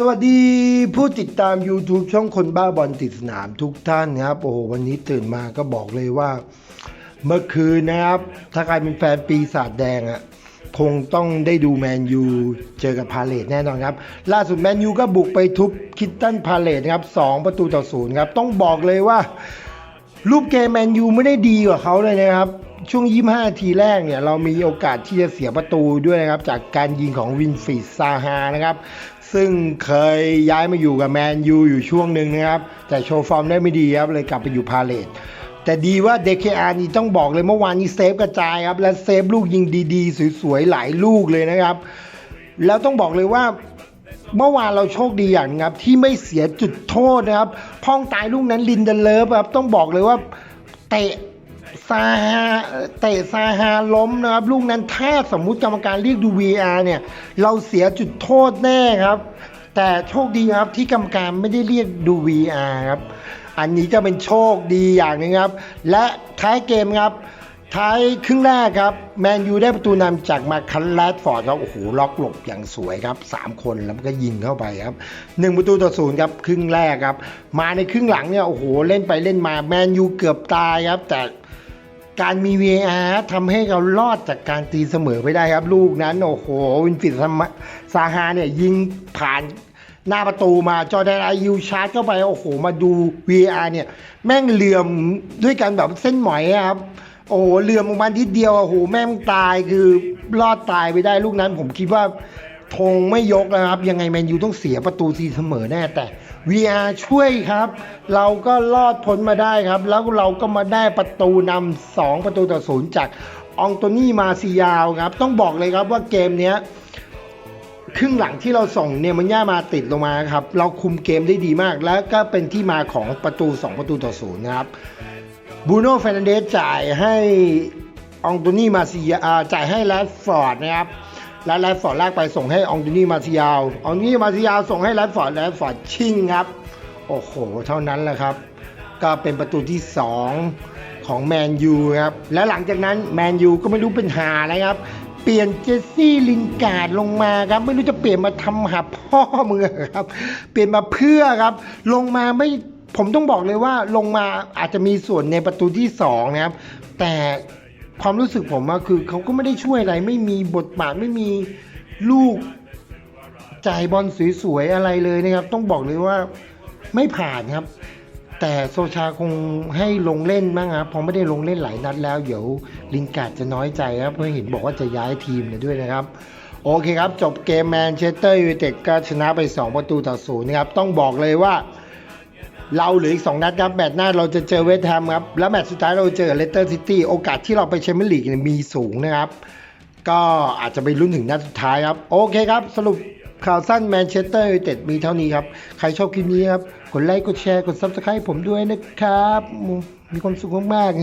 สวัสดีผู้ติดตาม YouTube ช่องคนบ้าบอลติดสนามทุกท่านนะครับ โอ้โห วันนี้ตื่นมาก็บอกเลยว่า เมื่อคืนนะครับ ถ้าใครเป็นแฟนปีศาจแดงอะ่ะคงต้องได้ดูแมนยูเจอกับพาเลตแน่นอนครับ ล่าสุดแมนยูก็บุกไปทุบคิตตันพาเลตนะครับสองประตูต่อศูนย์ครับ ต้องบอกเลยว่า รูปเกมแมนยูไม่ได้ดีกว่าเขาเลยนะครับ ช่วง 25 นาทีแรกเนี่ยเรามีโอกาสที่จะเสียประตูด้วยนะครับ จากการยิงของวินฟรีดซาฮานะครับ ซึ่งเคยย้ายมาอยู่กับแมนยูอยู่ช่วงหนึ่งนะครับ แต่โชว์ฟอร์มได้ไม่ดีครับเลยกลับไปอยู่พาเลตแต่ดีว่า DKR นี่ต้องบอกเลยเมื่อวานนี้เซฟกระจายครับ และเซฟลูกยิงดีๆ สวยๆ หลายลูกเลยนะครับ แล้วต้องบอกเลยว่าเมื่อวานเราโชคดีอย่างครับ ที่ไม่เสียจุดโทษนะครับ พ้องตายลูกนั้นลินเดเลิฟครับต้องบอกเลยว่าเตะ ซาฮาเตะซาฮาล้มนะครับ ลูกนั้นถ้าสมมุติกรรมการเรียกดู VR เนี่ย เราเสียจุดโทษแน่ครับ แต่โชคดีครับที่กรรมการไม่ได้เรียกดู VR ครับ อันนี้จะเป็นโชคดีอย่างหนึงครับ และท้ายเกมครับ ท้ายครึ่งแรกครับ แมนยูได้ประตูนำจากมาคันแรดฟอร์ดครับโอ้โหล็อกหลบอย่างสวยครับ 3 คนแล้วมันก็ยิงเข้าไปครับ 1 ประตูต่อศูนย์ครับครึ่งแรกครับ มาในครึ่งหลังเนี่ยโอ้โหเล่นไปเล่นมาแมนยูเกือบตายครับแต่ การมี VAR ทำให้เรารอดจากการตีเสมอไปได้ครับ ลูกนั้น โอ้โห วินฟิดซาฮาเนี่ยยิงผ่านหน้าประตูมาจอแดนอายูชาร์จเข้าไป โอ้โห มาดู VR เนี่ย แม่งเหลื่อมด้วยกันแบบเส้นหมอยครับ โอ้เหลื่อมออกมาทีเดียวโอ้โห แม่งตายคือรอดตายไปได้ลูกนั้น ผมคิดว่า ธงไม่ยกนะครับ ยังไงแมนยูต้องเสียประตูทีเสมอแน่แต่ VR ช่วยครับ เราก็รอดพ้นมาได้ครับ แล้วเราก็มาได้ประตูนำสองประตูต่อศูนย์จากอองโตนี่มาซิยาวครับ ต้องบอกเลยครับว่าเกมเนี้ยครึ่งหลังที่เราส่งเนมันย่ามาติดลงมาครับ เราคุมเกมได้ดีมาก แล้วก็เป็นที่มาของประตู 2 ประตูต่อศูนย์นะครับบูโน่เฟรนเดสจ่ายให้อองโตนี่มาซิยาจ่ายให้แรดฟอร์ดนะครับ แล้วแรดฟอร์ดลากไปส่งให้อองโตนี่มาซิยาวอองโตนี่มาซิยาวส่งให้แรดฟอร์ดแรดฟอร์ดชิงครับ โอ้โห เท่านั้นแหละครับ ก็เป็นประตูที่ 2 ของแมนยูครับ และหลังจากนั้นแมนยูก็ไม่รู้เป็นหาอะไรครับ เปลี่ยนเจสซี่ลินการ์ดลงมาครับ ไม่รู้จะเปลี่ยนมาทำหาพ่อมือครับ เปลี่ยนมาเพื่อครับ ลงมาไม่ผมต้องบอกเลยว่าลงมาอาจจะมีส่วนในประตูที่สองนะครับแต่ ความรู้สึกผมว่าคือเขาก็ไม่ได้ช่วยอะไร ไม่มีบทบาทไม่มีลูกจ่ายบอลสวยๆอะไรเลยนะครับ ต้องบอกเลยว่าไม่ผ่านครับ แต่โซชาคงให้ลงเล่นบ้างครับเพอไม่ได้ลงเล่นหลายนัดแล้วเดี๋ยวลินการ์ดจะน้อยใจครับเพราะเห็นบอกว่าจะย้ายทีมเลยด้วยนะครับโอเคครับ จบเกมแมนเชสเตอร์ยูไนเต็ดก็ชนะไป 2 ประตูต่อศูนย์นะครับ ต้องบอกเลยว่า เราเหลืออีก 2 นัดครับ แมตช์หน้าเราจะเจอเวสต์แฮมครับ แล้วแมตช์สุดท้ายเราเจอเลสเตอร์ซิตี้โอกาสที่เราไปแชมเปี้ยนลีกมีสูงนะครับ ก็อาจจะไปลุ้นถึงนัดสุดท้ายครับ โอเคครับ สรุปข่าวสั้นแมนเชสเตอร์ยูไนเต็ดมีเท่านี้ครับ ใครชอบคลิปนี้ครับ กดไลค์ กดแชร์ กด Subscribe ผมด้วยนะครับ มีความสุขมากๆ